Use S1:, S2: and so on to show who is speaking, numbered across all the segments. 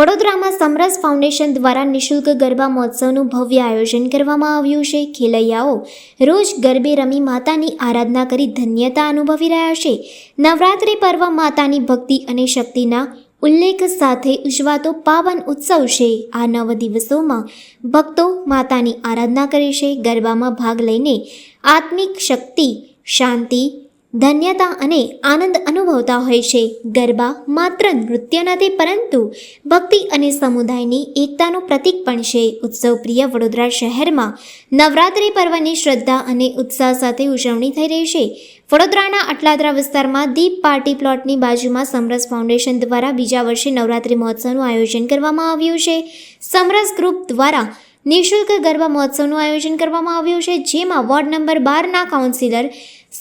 S1: વડોદરામાં સમરસ ફાઉન્ડેશન દ્વારા નિઃશુલ્ક ગરબા મહોત્સવનું ભવ્ય આયોજન કરવામાં આવ્યું છે. ખેલૈયાઓ રોજ ગરબે રમી માતાની આરાધના કરી ધન્યતા અનુભવી રહ્યા છે. નવરાત્રિ પર્વ માતાની ભક્તિ અને શક્તિના ઉલ્લેખ સાથે ઉજવાતો પાવન ઉત્સવ છે. આ નવ દિવસોમાં ભક્તો માતાની આરાધના કરે છે. ગરબામાં ભાગ લઈને આત્મિક શક્તિ, શાંતિ ધન્યતા અને આનંદ અનુભવતા હોય છે. ગરબા માત્ર નૃત્ય નથી, પરંતુ ભક્તિ અને સમુદાયની એકતાનું પ્રતીક પણ છે. ઉત્સવ પ્રિય વડોદરા શહેરમાં નવરાત્રિ પર્વની શ્રદ્ધા અને ઉત્સાહ સાથે ઉજવણી થઈ રહી છે. વડોદરાના અટલાદરા વિસ્તારમાં દીપ પાર્ટી પ્લોટની બાજુમાં સમરસ ફાઉન્ડેશન દ્વારા બીજા વર્ષે નવરાત્રિ મહોત્સવનું આયોજન કરવામાં આવ્યું છે. સમરસ ગ્રુપ દ્વારા નિઃશુલ્ક ગરબા મહોત્સવનું આયોજન કરવામાં આવ્યું છે, જેમાં વોર્ડ નંબર બારના કાઉન્સિલર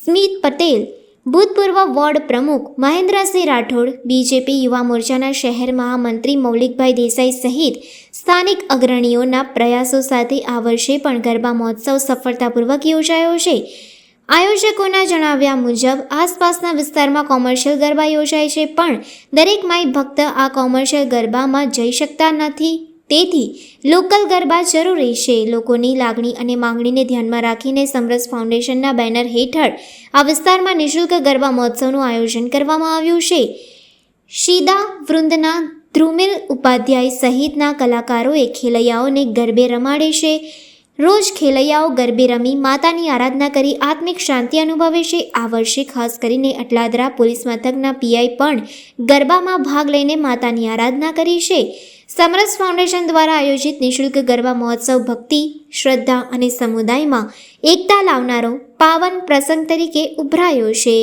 S1: સ્મિત પટેલ, ભૂતપૂર્વ વોર્ડ પ્રમુખ મહેન્દ્રસિંહ રાઠોડ, બીજેપી યુવા મોરચાના શહેર મહામંત્રી મૌલિકભાઈ દેસાઈ સહિત સ્થાનિક અગ્રણીઓના પ્રયાસો સાથે આ વર્ષે પણ ગરબા મહોત્સવ સફળતાપૂર્વક યોજાયો છે. આયોજકોના જણાવ્યા મુજબ, આસપાસના વિસ્તારમાં કોમર્શિયલ ગરબા યોજાય છે, પણ દરેક માઈ ભક્ત આ કોમર્શિયલ ગરબામાં જઈ શકતા નથી. તેથી લોકલ ગરબા જરૂરી છે. લોકોની લાગણી અને માંગણીને ધ્યાનમાં રાખીને સમરસ ફાઉન્ડેશનના બેનર હેઠળ આ વિસ્તારમાં નિઃશુલ્ક ગરબા મહોત્સવનું આયોજન કરવામાં આવ્યું છે. શીદા વૃંદના ધ્રુમિલ ઉપાધ્યાય સહિતના કલાકારોએ ખેલૈયાઓને ગરબે રમાડે છે. રોજ ખેલૈયાઓ ગરબે રમી માતાની આરાધના કરી આત્મિક શાંતિ અનુભવે છે. આ વર્ષે ખાસ કરીને અટલાદરા પોલીસ મથકના પીઆઈ પણ ગરબામાં ભાગ લઈને માતાની આરાધના કરી છે. સમરસ ફાઉન્ડેશન દ્વારા આયોજિત નિઃશુલ્ક ગરબા મહોત્સવ ભક્તિ, શ્રદ્ધા અને સમુદાયમાં એકતા લાવનારો પાવન પ્રસંગ તરીકે ઉભરાયો છે.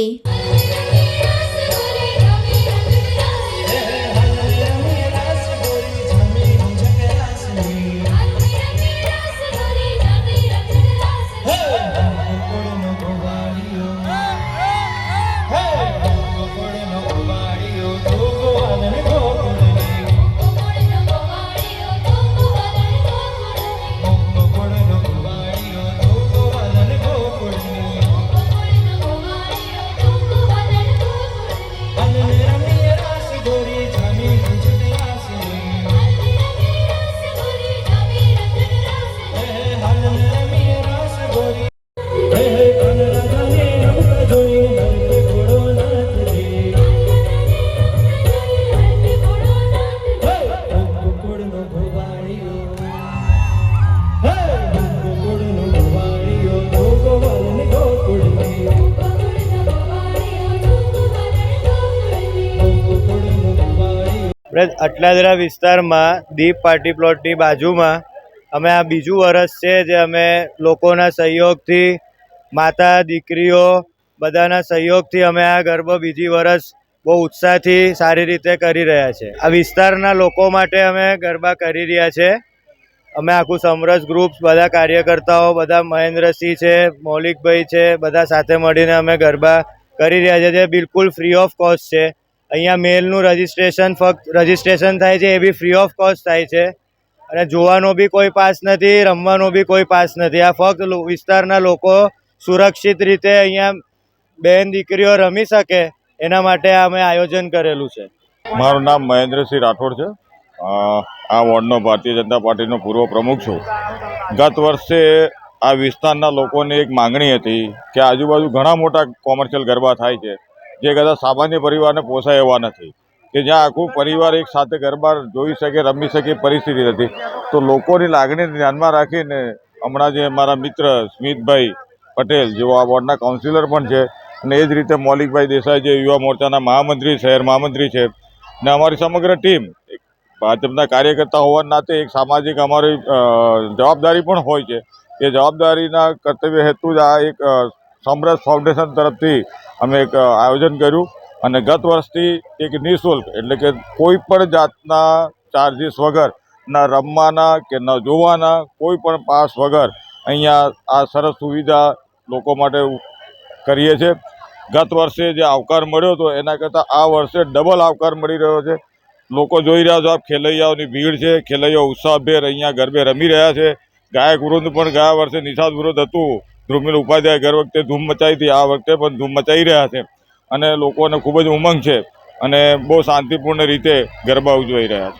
S2: આપણે અટલાદરા વિસ્તારમાં દીપ પાર્ટી પ્લોટની બાજુમાં અમે આ બીજું વર્ષ છે જે અમે લોકોના સહયોગથી માતા, દીકરીઓ બધાના સહયોગથી અમે આ ગરબો બીજી વરસ બહુ ઉત્સાહથી સારી રીતે કરી રહ્યા છે. આ વિસ્તારના લોકો માટે અમે ગરબા કરી રહ્યા છે. અમે આખું સમરસ ગ્રુપ બધા કાર્યકર્તાઓ, બધા મહેન્દ્રસિંહ છે, મૌલિકભાઈ છે, બધા સાથે મળીને અમે ગરબા કરી રહ્યા છે. જે બિલકુલ ફ્રી ઓફ કોસ્ટ છે. અહીંયા મેલનું રજિસ્ટ્રેશન ફક્ત રજિસ્ટ્રેશન થાય છે, એ બી ફ્રી ઓફ કોસ્ટ થાય છે. અને જોવાનો બી કોઈ પાસ નથી, રમવાનો બી કોઈ પાસ નથી. આ ફક્ત વિસ્તારના લોકો સુરક્ષિત રીતે અહીંયા બેન દીકરીઓ રમી શકે, એના માટે અમે આયોજન કરેલું છે.
S3: મારું નામ મહેન્દ્રસિંહ રાઠોડ છે. આ વોર્ડનો ભારતીય જનતા પાર્ટીનો પૂર્વ પ્રમુખ છું. ગત વર્ષે આ વિસ્તારના લોકોની એક માંગણી હતી કે આજુબાજુ ઘણા મોટા કોમર્શિયલ ગરબા થાય છે. જે કદાચ સામાન્ય પરિવારને પોસાય એવા નથી. કે જ્યાં આખું પરિવાર એક સાથે ગરબા જોઈ શકે, રમી શકે પરિસ્થિતિ નથી. તો લોકોની લાગણીને ધ્યાનમાં રાખીને હમણાં જે મારા મિત્ર સ્મિતભાઈ પટેલ, જેઓ આ વોર્ડના કાઉન્સિલર પણ છે, અને એ જ રીતે મૌલિકભાઈ દેસાઈ જે યુવા મોરચાના મહામંત્રી, શહેર મહામંત્રી છે, ને અમારી સમગ્ર ટીમ ભાજપના કાર્યકર્તા હોવાના નાતે એક સામાજિક અમારી જવાબદારી પણ હોય છે. એ જવાબદારીના કર્તવ્ય હેતુ જ આ એક સમરસ ફાઉન્ડેશન તરફથી અમે એક આયોજન કર્યું અને ગત વર્ષથી એક નિઃશુલ્ક એટલે કે કોઈ પણ જાતના ચાર્જીસ વગર, ના રમવાના કે ન જોવાના, કોઈ પણ પાસ વગર અહીંયા આ સરસ સુવિધા લોકો માટે કરીએ છીએ. ગત વર્ષે જે આવકાર મળ્યો હતો એના કરતાં આ વર્ષે ડબલ આવકાર મળી રહ્યો છે. લોકો જોઈ રહ્યા છો આપ, ખેલૈયાઓની ભીડ છે, ખેલૈયાઓ ઉત્સાહભેર અહીંયા ગરબે રમી રહ્યા છે. ગાયક વૃંદ પણ ગયા વર્ષે નિષાદ વિરોધ હતું. ધ્રુમિલ ઉપાધ્યાય દર વખતે ધૂમ મચાવી હતી આ વખતે પણ ધૂમ મચાવી રહ્યા છે. અને લોકોને ખૂબ જ ઉમંગ છે અને બહુ શાંતિપૂર્ણ રીતે ગરબા ઉજવાઈ રહ્યા છે.